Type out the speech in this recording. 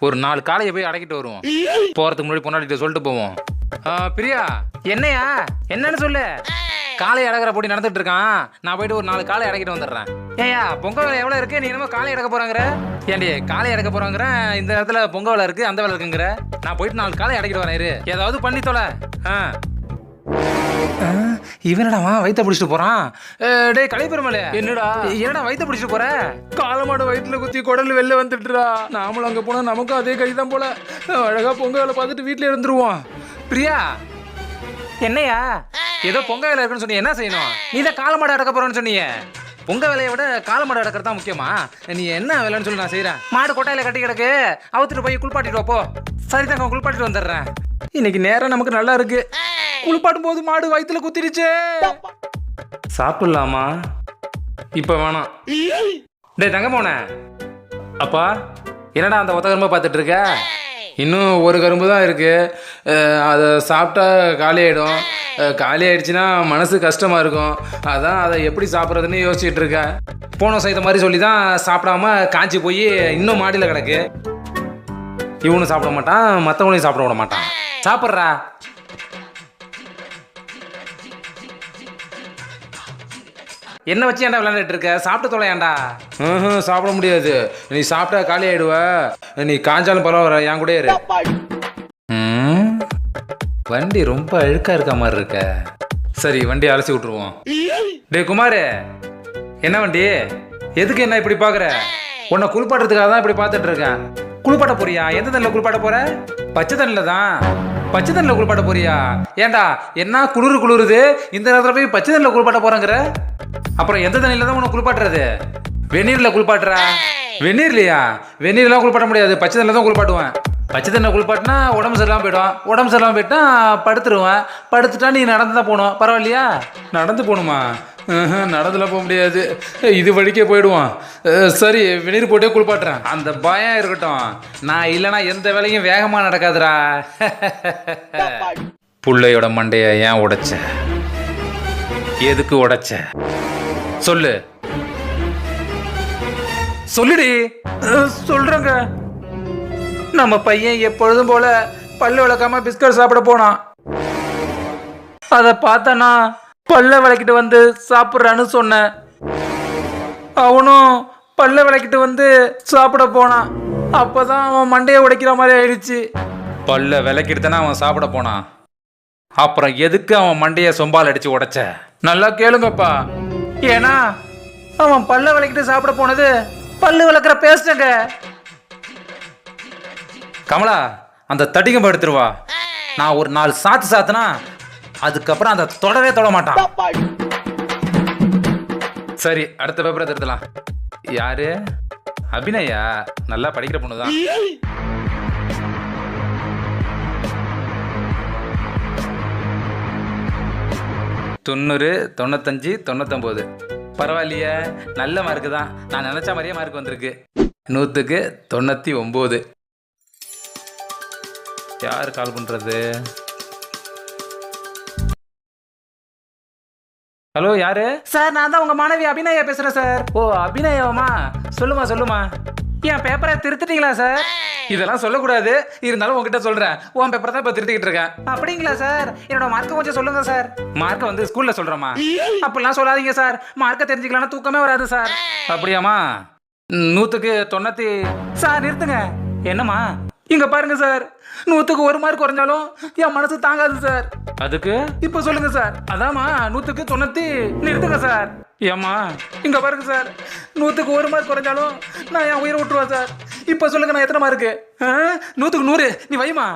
ஒரு நாலு காலையை போய் அடக்கிட்டு வருவோம். போறதுக்கு முன்னாடி பொண்டாட்டிட்ட சொல்லிட்டு போவோம். பிரியா என்னையா? என்னன்னு சொல்லு. காலை அடக்கிற போட்டி நடந்துட்டு இருக்கான். நான் போயிட்டு ஒரு நாலு காலை அடக்கிட்டு வந்துடுறேன். ஏயா பொங்கல் வேலை எவ்வளோ இருக்கு? நீ என்னமோ காலை அடக்க போறாங்கிற. ஏண்டி காலை அடக்க போறாங்கிற? இந்த இடத்துல பொங்கல் வேலை இருக்கு அந்த வேலை இருக்குங்கிற. நான் போயிட்டு நாலு காலை அடக்கிட்டு வரேன் இரு. ஏதாவது பண்ணி தொலை. ஆ, இவனடாமா வயித்த பிடிச்சிட்டு போறான். டேய் கலைப்பெருமலே என்னடா? என்னடா வயித்த பிடிச்சிட்டு போற? காலமாடு வயிற்றுல குத்தி குடல் வெளில வந்துட்டுடா நாமளும் அங்க போனா நமக்கும் அதே கை தான் போல. அழகா பொங்க வேலை பார்த்துட்டு வீட்டுல இருந்துருவோம். பிரியா என்னையா? ஏதோ பொங்க வேலை இருக்குன்னு சொன்னீங்க என்ன செய்யணும்? நீ தான் காலமாடு அடக்க போறேன்னு சொன்னீங்க பொங்க வேலையை விட காலமாடு அடக்கிறது தான் முக்கியமா? நீ என்ன வேலைன்னு சொல்லி நான் செய்றேன். மாடு கொட்டாயில கட்டி கிடக்கு. அவுத்துட்டு போய் குளிப்பாட்டிட்டு போ. சரிதாங்க குளிப்பாட்டிட்டு வந்துடுறேன். இன்னைக்கு நேரம் நமக்கு நல்லா இருக்கு. குளிப்பாட்டும் போது மாடு வயிற்றுல குத்திடுச்சே. சாப்பிடலாமா? இப்ப வேணாம். டேய் தங்க போன அப்பா என்னடா அந்த ஒத்த கரும்பை பார்த்துட்டு இருக்க இன்னும் ஒரு கரும்பு தான் இருக்கு. அதை சாப்பிட்டா காலி ஆயிடும் காலி ஆயிடுச்சுன்னா மனசு கஷ்டமா இருக்கும். அதான் அதை எப்படி சாப்பிட்றதுன்னு யோசிச்சுட்டு இருக்கேன் போன செய்த மாதிரி சொல்லி தான் சாப்பிடாம காஞ்சி போய் இன்னும் மாடியில் கிடக்கு. இவனும் சாப்பிட மாட்டான் மற்றவங்களையும் சாப்பிட விட மாட்டான். சாப்பிட்றா. என்ன வச்சு ஏன்டா விளையாண்டுட்டு இருக்க? சாப்பிட்டு தொலையாண்டா? ம் சாப்பிட முடியாது. நீ சாப்பிட்டா காலி ஆயிடுவ. நீ காஞ்சாலும் பரவாயில்ல என் கூட இரு. வண்டி ரொம்ப அழுக்கா இருக்க மாதிரி இருக்க. சரி வண்டி அலசி விட்டுருவோம். டேய் குமார் என்ன வண்டி? எதுக்கு என்ன இப்படி பாக்குற? உன்னை குளிப்பாட்டுறதுக்காக தான் இப்படி பார்த்துட்டு இருக்கேன். குளிப்பாட்ட போறியா? எந்த தண்ணில குளிப்பாட்ட போற? பச்சை தண்ணியில் தான். பச்சை தண்ணியில் குளிப்பாட்ட போறியா? ஏன்டா என்ன குளிர் குளிருது? இந்த நேரத்தில் போய் பச்சை தண்ணியில் குளிப்பாட்ட போறேங்கிற? அப்புறம் எந்த தண்ணியில் தான் உன்னை குளிப்பாட்டுறது? வெந்நீரில் குளிப்பாட்டுறா? வெந்நீர்லையா? வெந்நீர்லாம் குளிப்பாட்ட முடியாது. பச்சை தண்ணில தான் குளிப்பாட்டுவேன். பச்சை தண்ணி குளிப்பாட்டினா உடம்பு சரியில்லாம போயிடும். உடம்பு சரியில்லாம போயிட்டா படுத்துருவேன். படுத்துட்டா நீ நடந்து தான் போகணும். பரவாயில்லையா? நடந்து போகணுமா? ம்ஹும், போக முடியாது. இது வழிக்கே போயிடுவான். சரி வெந்நீர் போட்டே குளிப்பாட்டுறேன். அந்த பயம் இருக்கட்டும். நான் இல்லைன்னா எந்த வேலையும் வேகமாக நடக்காதுடா. புள்ளையோட மண்டைய ஏன் உடைச்ச? எதுக்கு உடைச்ச? சொல்லு. சொல்லுடி. அஹ், சொல்றேங்க. நம்ம பையன் எப்பொழுதும் போல பல்லு விளக்காம பிஸ்கட் சாப்பிட போனான். அதை பார்த்தனா பல்ல விளக்கிட்டு வந்து சாப்பிட்றான்னு சொன்னேன் அவனும் பல்ல விளக்கிட்டு வந்து சாப்பிட போனான் அப்பதான் அவன் மண்டையை உடைக்கிற மாதிரி ஆயிடுச்சு. பல்ல விளக்கிட்டு தானே அவன் சாப்பிட போனான் அப்புறம் எதுக்கு அவன் மண்டைய சொம்பால் அடிச்சு உடைச்ச? நல்லா கேளுங்கப்பா. ஏன்னா அவன் பல்ல விளக்கிட்டு சாப்பிட போனது பல்லு விளக்குற பேஸ்ட்டுங்க கமலா அந்த தடிகம் எடுத்துருவா நான் ஒரு நாலு சாத்து சாத்துனா அதுக்கப்புறம் அந்த தொடவே தொட மாட்டான். சரி அடுத்த பேப்பரை திருத்தலாம். யாரு? அபிநயா. நல்லா படிக்கிற பொண்ணுதான் தொண்ணூறு தொண்ணூத்தஞ்சு தொண்ணூத்தொம்பது. பரவாயில்லையே நல்ல மார்க்கு தான். நான் நினச்ச மாதிரியே மார்க் வந்திருக்கு. நூற்றுக்கு தொண்ணூற்றி ஒம்பது. யார் கால் பண்ணுறது ஹலோ யாரு? சார் நான் தான் உங்க மாணவி அபிநயா பேசுறேன் சார். ஓ அபிநயாவமா சொல்லுமா சொல்லுமா. என் பேப்பரை திருத்திட்டீங்களா சார்? இதெல்லாம் சொல்லக்கூடாது. இருந்தாலும் உங்ககிட்ட சொல்றேன். உன் பேப்பரை தான் இப்ப திருத்திக்கிட்டு இருக்கேன். அப்படிங்களா சார்? என்னோட மார்க்கை கொஞ்சம் சொல்லுங்க சார். மார்க்கை வந்து ஸ்கூல்ல சொல்றேமா அப்படிலாம் சொல்லாதீங்க சார். மார்க்கை தெரிஞ்சுக்கலாம்னா தூக்கமே வராது சார். அப்படியாமா நூத்துக்கு தொண்ணூத்தி சார் நிறுத்துங்க. என்னம்மா? இங்க பாருங்க சார். நூத்துக்கு ஒரு மார்க் குறைஞ்சாலும் என் மனசு தாங்காது சார். அதுக்கு? இப்ப சொல்லுங்க சார். அதாம்மா நூத்துக்கு தொண்ணூத்தி நிறுத்துங்க சார். ஏம்மா? இங்க பாருங்க சார். நூத்துக்கு ஒரு மார்க் குறைஞ்சாலும் நான் என் உயிரை விட்டுருவேன் சார். இப்ப சொல்லுங்க நான் எத்தனை மார்க்கு நூத்துக்கு நூறு. நீ வைமா